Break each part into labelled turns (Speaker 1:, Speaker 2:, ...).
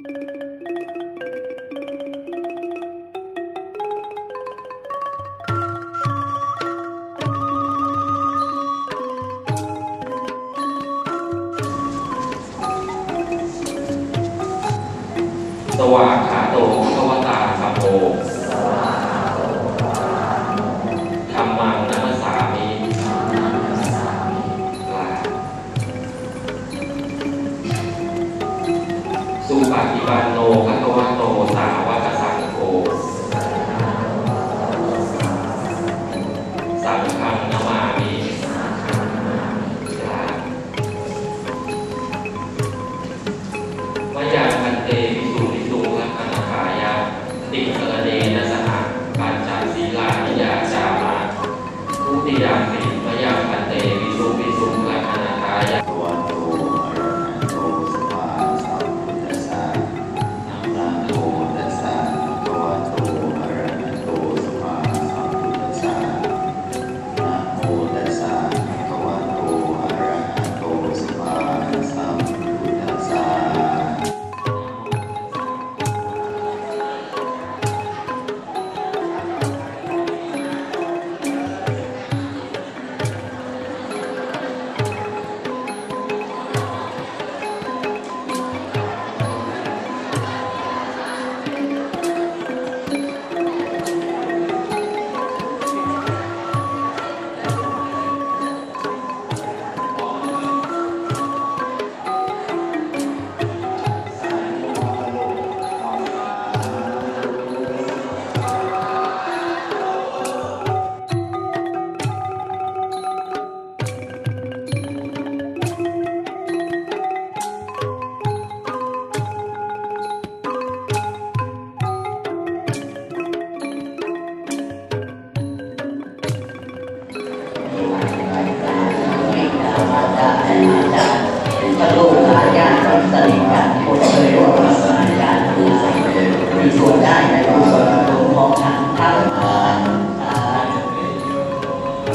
Speaker 1: สวากขาโตสวัตาสัมโพ สุปฏิปันโนภควโตสาวกสังโฆสังฆังนามามิลาวายาคันเตวิสุริสุลักขณขายาติสระเนนะสหปัญจศีลานิยาจามาทุติยาม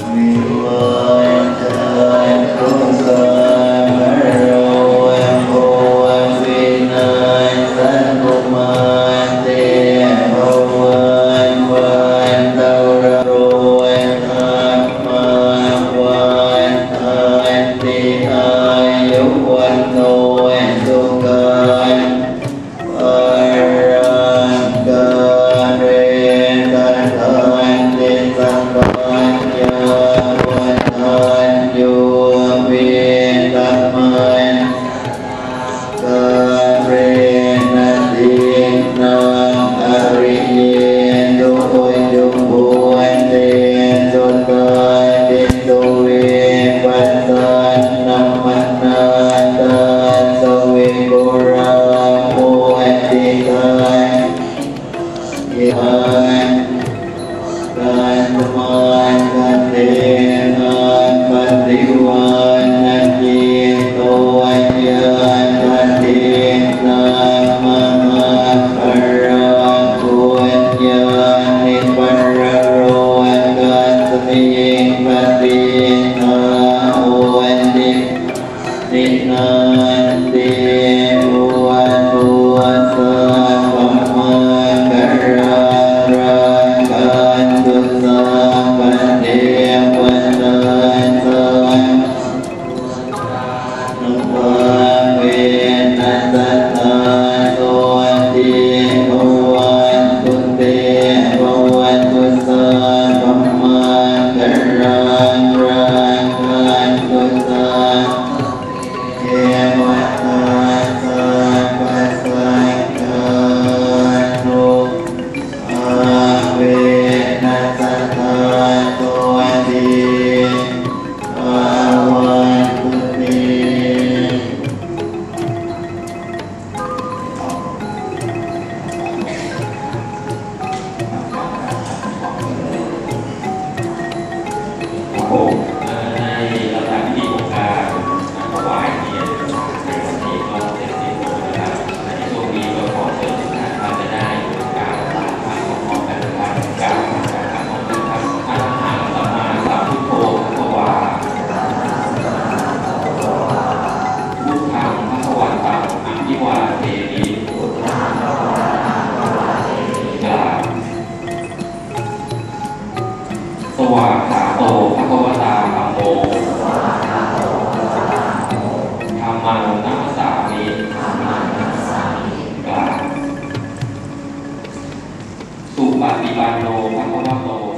Speaker 1: me will. วากสา
Speaker 2: โตพระคะวตาธรรม
Speaker 1: โมธรรมังนัสสามิกล่าวสุปฏิปันโนภะคะวะโต